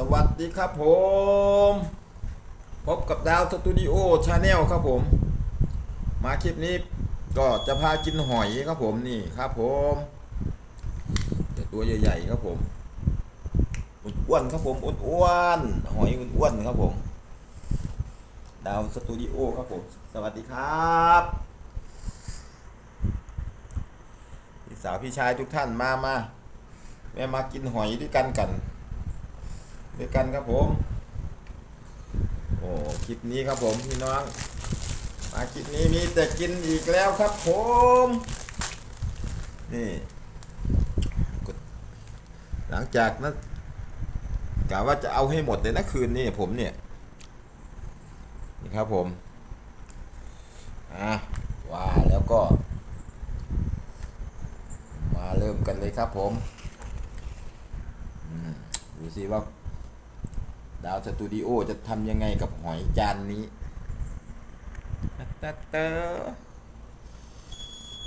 สวัสดีครับผม พบกับดาวสตูดิโอชาแนลครับผม มาคลิปนี้ก็จะพากินหอยครับผมนี่ครับผมแต่ตัวใหญ่ๆครับผมอ้วนๆครับผมอ้วนๆหอยอ้วนๆครับผม ดาวสตูดิโอครับผม สวัสดีครับพี่สาวพี่ชายทุกท่านมามาแม่มากินหอยด้วยกันกัน ด้วยกันครับผม โอ้คลิปนี้ครับผมพี่น้อง มาคลิปนี้มีแต่กินอีกแล้วครับผม นี่หลังจากนั้นกะว่าจะเอาให้หมดเลยนะคืนนี้ผมเนี่ย นี่ครับผมอะว่าแล้วก็ มาเริ่มกันเลยครับผม อืมดูสิว่า ดาวสตูดิโอจะทำยังไงกับหอยจานนี้ตะเตอ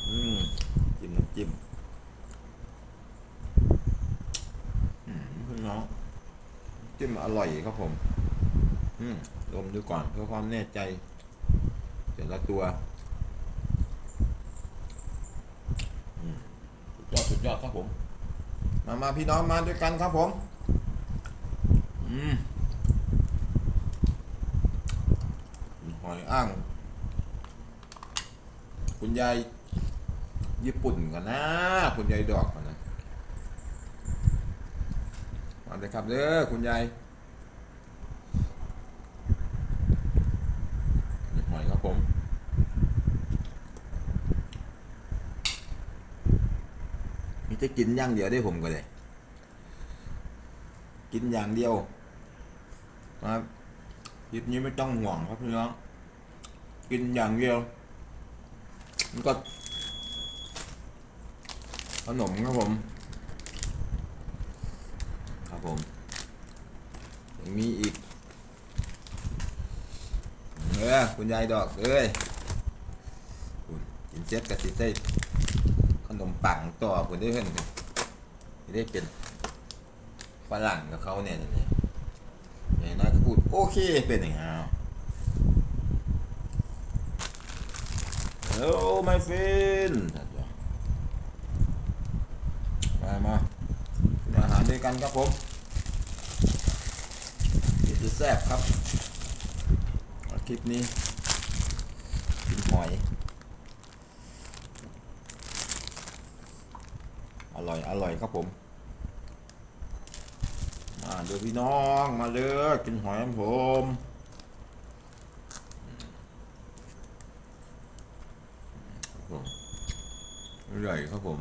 อืมจิ้มน้ำจิ้มอืมพี่น้องจิ้มอร่อยครับผม อืมดมดูก่อนเพื่อความแน่ใจแต่ละตัวอืมสุดยอดสุดยอดครับผม มามาพี่น้องมาด้วยกันครับผม อืมห อยอ่าง คุณยายญี่ปุ่นกันนะ คุณยายดอกกันนะมาเลยครับเด้อคุณยายหอยครับผมมีจะกินอย่างเดียวได้ผมก็เลยกินอย่างเดียวครับคลิปนี้ไม่ต้องห่วงครับพี่น้อง กินอย่างเดียวมันก็ขนมครับผม ครับผมยังมีอีกเออคุณยายดอกเอ้ยคุณกินเซ็ตกับสิเซ่ขนมปังต่อคุณได้เพื่อนได้เป็นฝรั่งกับเขาเนี่ยเนี่ยเนี่ยน้อยก็พูดโอเคเป็นอย่างเงี้ย Hello my friend มามาอาหารด้วยกันครับผมนี่คือแซ่บครับ คลิปนี้กินหอย อร่อย อร่อยครับผม มาเดี๋ยวพี่น้องมาเลยกินหอยผมครับผม อร่อยครับผม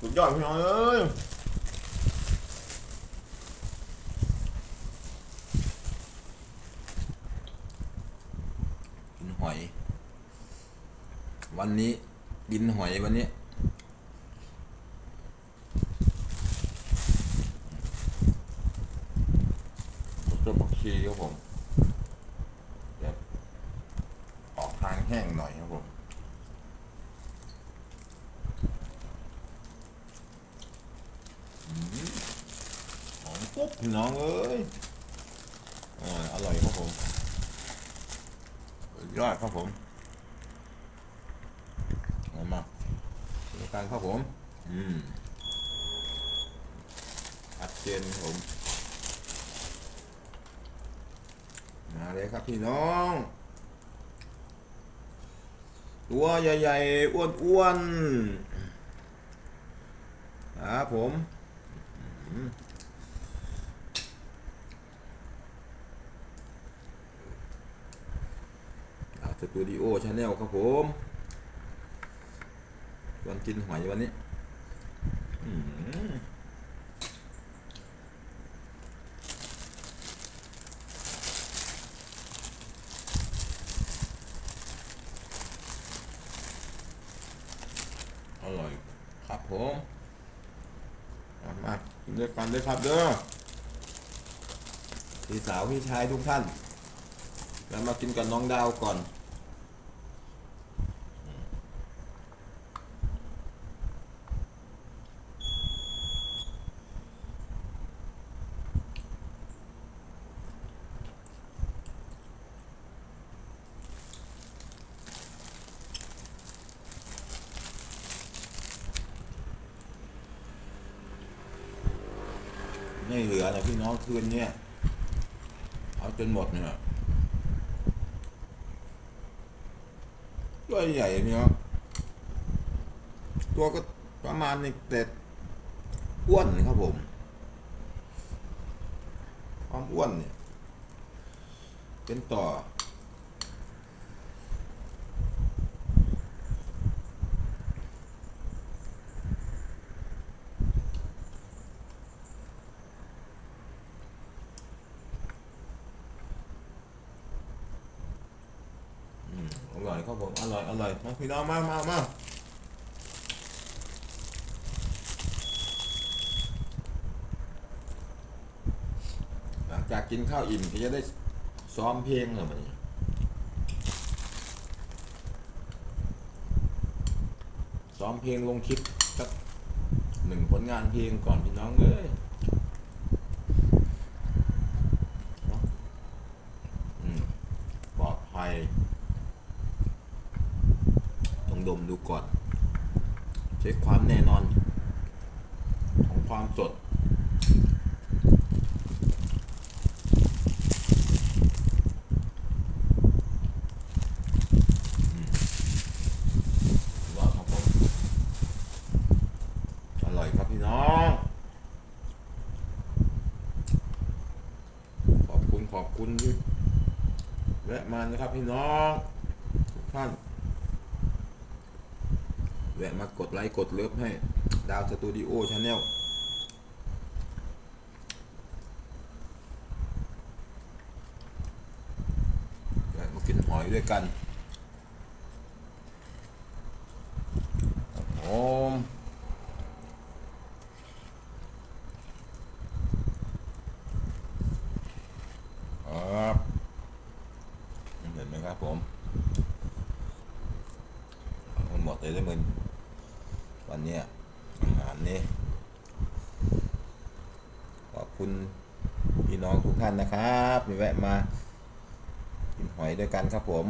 สุดยอดพี่น้องเอ้ยกินหอย วันนี้ กินหอยวันนี้ ตัวบักชีครับผมเดี๋ยวออกทางแห้งหน่อยครับผมหอมปุ๊บพี่น้องเอ้ยอ่าอร่อยครับผมยอดครับผมเอามาดูกันครับผม อืมชัดเจนครับผม มาเลยครับพี่น้อง ตัวใหญ่ๆ อ้วนๆครับผมอืมสตูดิโอชาแนลครับผมชวนกินหอยวันนี้อืมอร่อยครับผมมามา กินด้วยกันด้วยครับเด้อพี่สาวพี่ชายทุกท่าน แล้วมากินกับน้องดาวก่อน ไม่เหลือนะพี่น้องคืนเนี่ยเอาจนหมดเนี่ยตัวใหญ่เนี่ยตัวก็ประมาณนี้แต่อ้วนครับผมความอ้วนเนี่ยเป็นต่อ อร่อย ครับผมอร่อยอร่อยมาพี่น้องมามามาหลังจากกินข้าวอิ่มก็จะได้ซ้อมเพลงเหรอมันซ้อมเพลงลงคลิปสักหนึ่งผลงานเพลงก่อนพี่น้องเอ้ยเนาะอืมปลอดภัย ต้องดมดู ก่อน เช็คความแน่นอน ของความสด อร่อยครับพี่น้อง ขอบคุณขอบคุณที่แวะมานะครับพี่น้องทุกท่าน แวะมากดไลค์กดเลิฟให้ดาวสตูดิโอชาแนลแวะมากินหอยด้วยกันครับผมครับเห็นไหมครับผม หมดเลยได้เหมือน เนี่ย อาหารนี้ขอบคุณพี่น้องทุกท่านนะครับ มีแวะมากินหอยด้วยกันครับผม